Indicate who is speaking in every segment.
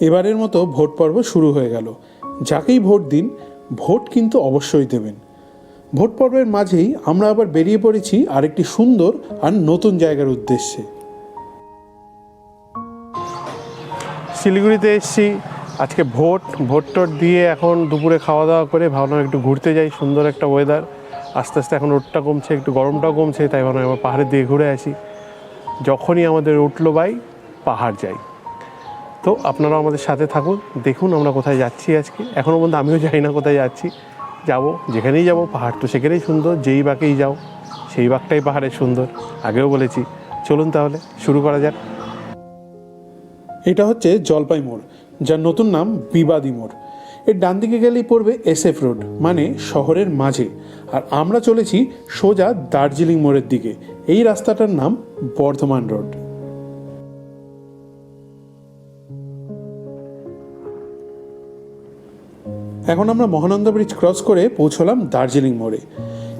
Speaker 1: এবারের মতো ভোট পর্ব শুরু হয়ে গেল। যাকেই ভোট দিন, ভোট কিন্তু অবশ্যই দেবেন। ভোট পর্বের মাঝেই আমরা আবার বেরিয়ে পড়েছি আরেকটি সুন্দর আর নতুন জায়গার উদ্দেশ্যে।
Speaker 2: শিলিগুড়িতে এসেছি। আজকে ভোট ভোট টোট দিয়ে এখন দুপুরে খাওয়া দাওয়া করে ভাবলাম একটু ঘুরতে যাই, সুন্দর একটা ওয়েদার আস্তে আস্তে এখন রোডটা কমছে, একটু গরমটাও কমছে, তাই ভাবলাম এবার পাহাড়ের দিকে ঘুরে আসি। যখনই আমাদের উঠল বাই পাহাড় যাই। তো আপনারাও আমাদের সাথে থাকুন, দেখুন আমরা কোথায় যাচ্ছি আজকে। এখনও পর্যন্ত আমিও জানি না কোথায় যাচ্ছি। যাব, যেখানেই যাব, পাহাড় তো সেখানেই সুন্দর, যেই বাঁকেই যাও, সেই বাঁকটাই পাহাড়ের সুন্দর। আগেও বলেছি। চলুন তাহলে, শুরু করা যাক।
Speaker 1: এটা হচ্ছে জলপাই মোড়, যার নতুন নাম বিবাদী মোড়। এর ডান দিকে গেলেই পড়বে এসএফ রোড মানে শহরের মাঝে। আর আমরা চলেছি সোজা দার্জিলিং মোড়ের দিকে। এই রাস্তাটার নাম বর্ধমান রোড। এখন আমরা মহানন্দা ব্রিজ ক্রস করে পৌঁছলাম দার্জিলিং মোড়ে।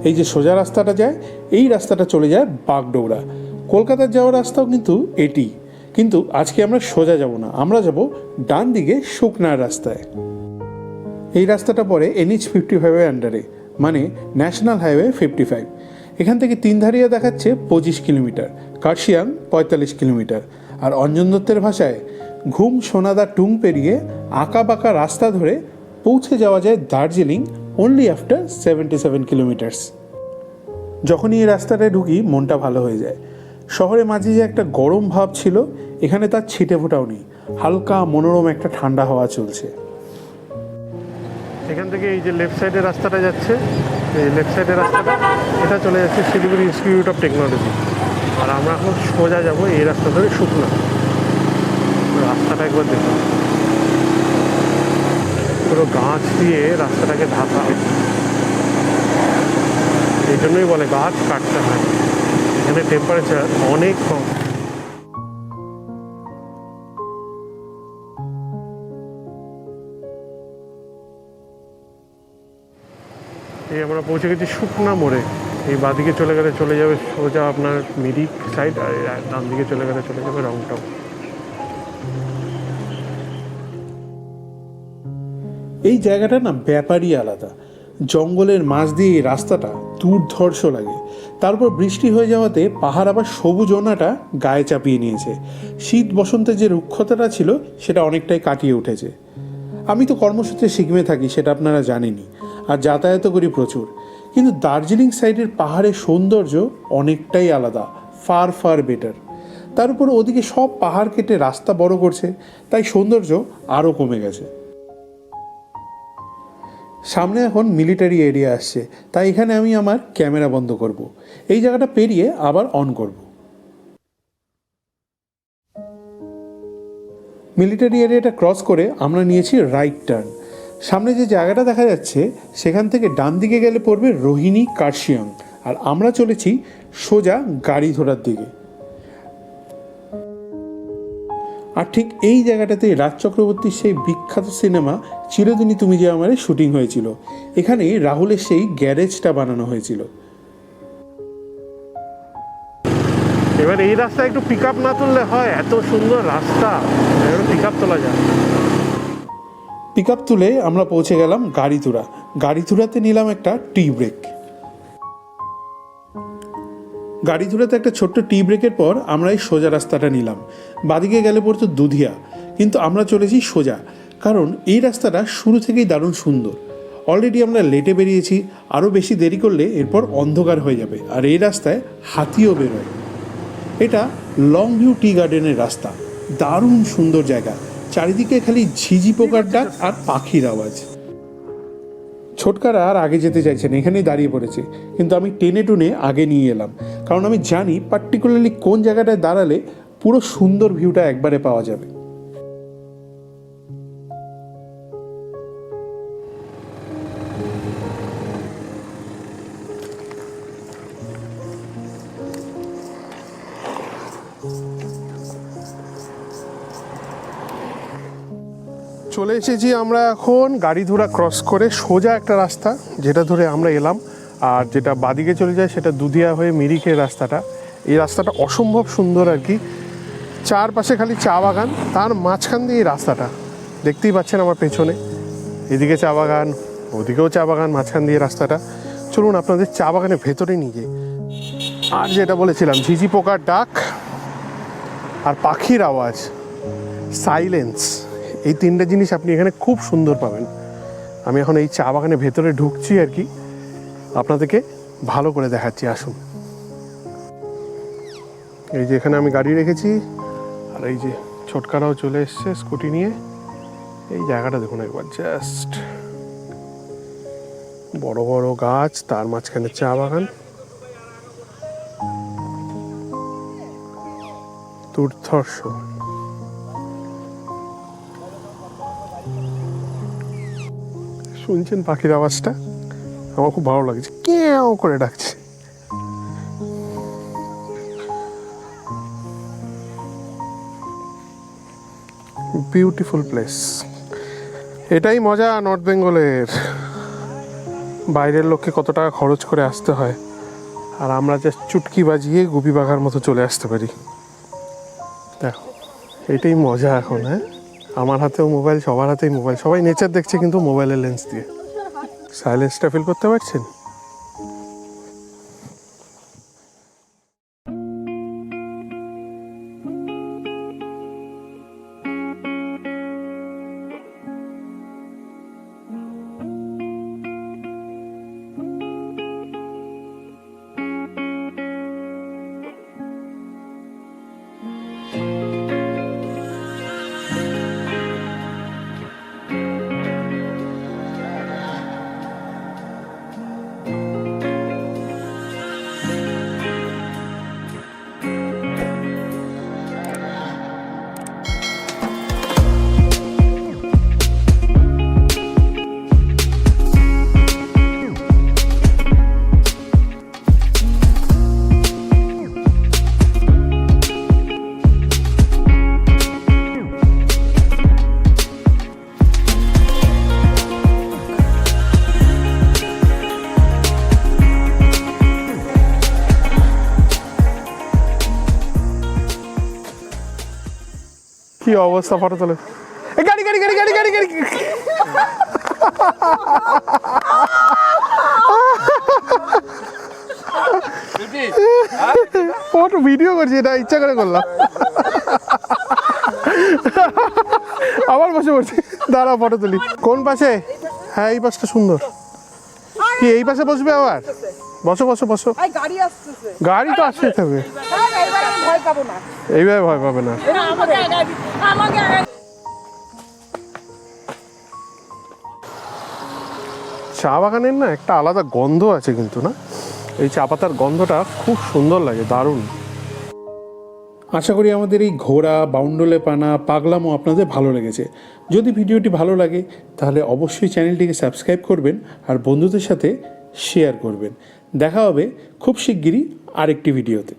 Speaker 1: এই যে সোজা রাস্তাটা যায়, এই রাস্তাটা চলে যায় বাগডোগরা। কলকাতার যাওয়ার রাস্তাও কিন্তু এটি। কিন্তু আজকে আমরা সোজা যাব না, আমরা যাব ডান দিকে শুকনার রাস্তায়। এই রাস্তাটা পড়ে এনএইচ ফিফটি ফাইভের আন্ডারে মানে ন্যাশনাল হাইওয়ে ফিফটি ফাইভ। এখান থেকে তিনধারিয়া দেখাচ্ছে পঁচিশ কিলোমিটার, কার্শিয়াং পঁয়তাল্লিশ কিলোমিটার। আর অঞ্জন দত্তের ভাষায়, ঘুম সোনাদা টুং পেরিয়ে আঁকা বাঁকা রাস্তা ধরে পৌঁছে যাওয়া যায় Darjeeling only after seventy seven kilometres যখনই এই রাস্তাটায় ঢুকি, মনটা ভালো হয়ে যায়। শহরে মাঝে যে একটা গরম ভাব ছিল, এখানে তার ছিটে ফোটাও নেই। হালকা, মনোরম একটা ঠান্ডা হাওয়া চলছে।
Speaker 2: এখান থেকে এই যে লেফট সাইডের রাস্তাটা যাচ্ছে, এই লেফট সাইডের রাস্তাটা, এটা চলে যাচ্ছে শিলিগুড়ি ইনস্টিটিউট অফ টেকনোলজি আর আমরা এখন সোজা যাব এই রাস্তা ধরে শুকনা। রাস্তাটা একবার দেখুন। পুরো গাছ দিয়ে রাস্তাটাকে ঢাকা এই জন্যই বলে গাছ কাটতে হয়। এখানে টেম্পারেচার অনেক কম। এই আমরা পৌঁছে গেছি শুকনা মোড়ে। এই বাদিকে চলে গেলে চলে যাবে সোজা আপনার মিরিক সাইড আর ডান দিকে চলে গেলে চলে যাবে রংটাও
Speaker 1: এই জায়গাটা না ব্যাপারই আলাদা। জঙ্গলের মাঝ দিয়ে এই রাস্তাটা দুর্ধর্ষ লাগে। তারপর বৃষ্টি হয়ে যাওয়াতে পাহাড় আবার সবুজ ওনাটা গায়ে চাপিয়ে নিয়েছে। শীত বসন্তে যে রুক্ষতাটা ছিল, সেটা অনেকটাই কাটিয়ে উঠেছে। আমি তো কর্মসূত্রে সিকিমে থাকি, সেটা আপনারা জানেনই। আর যাতায়াত করি প্রচুর। কিন্তু দার্জিলিং সাইডের পাহাড়ের সৌন্দর্য অনেকটাই আলাদা, ফার ফার বেটার। তার উপর ওদিকে সব পাহাড় কেটে রাস্তা বড় করছে, তাই সৌন্দর্য আরও কমে গেছে। সামনে এখন মিলিটারি এরিয়া আসছে, তাই এখানে আমি আমার ক্যামেরা বন্ধ করব। এই জায়গাটা পেরিয়ে আবার অন করব। মিলিটারি এরিয়াটা ক্রস করে আমরা নিয়েছি রাইট টার্ন সামনে যে জায়গাটা দেখা যাচ্ছে, সেখান থেকে ডান দিকে গেলে পড়বে রোহিণী কার্শিয়াং আর আমরা চলেছি সোজা গাড়ি ধরার দিকে আর ঠিক এই জায়গাটাতে রাজ চক্রবর্তীর সেই বিখ্যাত সিনেমা চিরদিনই তুমি যে আমারে শুটিং হয়েছিল। এখানে রাহুলের সেই গ্যারেজটা বানানো হয়েছিল।
Speaker 2: এবার এই রাস্তায় একটু পিক আপ না তুললে হয় এত সুন্দর রাস্তা। এবার পিক আপ তোলা যায়
Speaker 1: পিক আপ তুলে আমরা পৌঁছে গেলাম গাড়িতুরা। গাড়িতুরাতে নিলাম একটা টি ব্রেক গাড়িতুরাতে একটা ছোট্ট টি ব্রেকের পর আমরা এই সোজা রাস্তাটা নিলাম। বাদিকে গেলে পড়তো দুধিয়া, কিন্তু আমরা চলেছি সোজা, কারণ এই রাস্তাটা শুরু থেকেই দারুণ সুন্দর। অলরেডি আমরা লেটে বেরিয়েছি, আরও বেশি দেরি করলে এরপর অন্ধকার হয়ে যাবে, আর এই রাস্তায় হাতিও বেরোয়। এটা লং ভিউ টি গার্ডেনের রাস্তা, দারুণ সুন্দর জায়গা, চারিদিকে খালি ঝিঝি পোকার ডাক আর পাখির আওয়াজ। ছোটকারা আর আগে যেতে চাইছেন এখানেই দাঁড়িয়ে পড়েছে, কিন্তু আমি টেনে টুনে আগে নিয়ে এলাম। কারণ আমি জানি পার্টিকুলারলি কোন জায়গাটায় দাঁড়ালে পুরো সুন্দর ভিউটা একবারে পাওয়া যাবে।
Speaker 2: চলে এসেছি আমরা এখন গাড়ি ধরা ক্রস করে সোজা একটা রাস্তা, যেটা ধরে আমরা এলাম। আর যেটা বাদিকে চলে যায় সেটা দুধিয়া হয়ে মিরিকের রাস্তাটা। এই রাস্তাটা অসম্ভব সুন্দর আর কি। চারপাশে খালি চা বাগান, তার মাঝখান দিয়ে এই রাস্তাটা।
Speaker 1: দেখতেই পাচ্ছেন আমার পেছনে। এদিকে চা বাগান, ওদিকেও চা বাগান, মাঝখান দিয়ে রাস্তাটা। চলুন আপনাদের চা বাগানের ভেতরে নিয়ে আর যেটা বলেছিলাম, ঝিঝি পোকার ডাক আর পাখির আওয়াজ। সাইলেন্স। এই তিনটে জিনিস আপনি এখানে খুব সুন্দর পাবেন। আমি এখন এই চা বাগানের ভেতরে ঢুকছি আর কি। আপনাদেরকে ভালো করে দেখাচ্ছি, আসুন। এই যে এখানে আমি গাড়ি রেখেছি, আর এই যে ছোটকারাও চলে এসছে স্কুটি নিয়ে। এই জায়গাটা দেখুন একবার, জাস্ট। বড় বড় গাছ, তার মাঝখানে চা বাগান। শুনছেন পাখির আওয়াজটা? আমার খুব ভালো লাগছে। কেউ করে ডাকছে। বিউটিফুল প্লেস এটাই মজা নর্থ বেঙ্গলের বাইরের লোককে কত টাকা খরচ করে আসতে হয়। আর আমরা জাস্ট চুটকি বাজিয়ে গুপি বাঘার মতো চলে আসতে পারি। দেখো, এটাই মজা এখন হ্যাঁ? আমার হাতেও মোবাইল সবার হাতেই মোবাইল সবাই নেচার দেখছে কিন্তু মোবাইলের লেন্স দিয়ে। সাইলেন্সটা ফিল করতে পারছেন? কি অবস্থা ফটো তোলে? গাড়ি গাড়ি গাড়ি গাড়ি গাড়ি গাড়ি। ফটো ভিডিও করছি এটা ইচ্ছা করে করলাম। আবার বসে পড়ছি দাঁড়া ফটো তুলি। কোন পাশে? হ্যাঁ এই পাশটা সুন্দর। কি এই পাশে বসবে আবার? বসো বসো বসো।
Speaker 2: গাড়ি
Speaker 1: তো আসতে হবে
Speaker 2: ভয় পাবো না।
Speaker 1: এইভাবে ভয় পাবে না। চা বাগানের না একটা আলাদা গন্ধ আছে কিন্তু না? এই চা পাতার গন্ধটা খুব সুন্দর লাগে দারুণ।
Speaker 3: আশা করি আমাদের এই ঘোড়া বাউন্ডলে পানা পাগলামো আপনাদের ভালো লেগেছে। যদি ভিডিওটি ভালো লাগে তাহলে অবশ্যই চ্যানেলটিকে সাবস্ক্রাইব করবেন আর বন্ধুদের সাথে শেয়ার করবেন। দেখা হবে খুব শিগগিরই আরেকটি ভিডিওতে।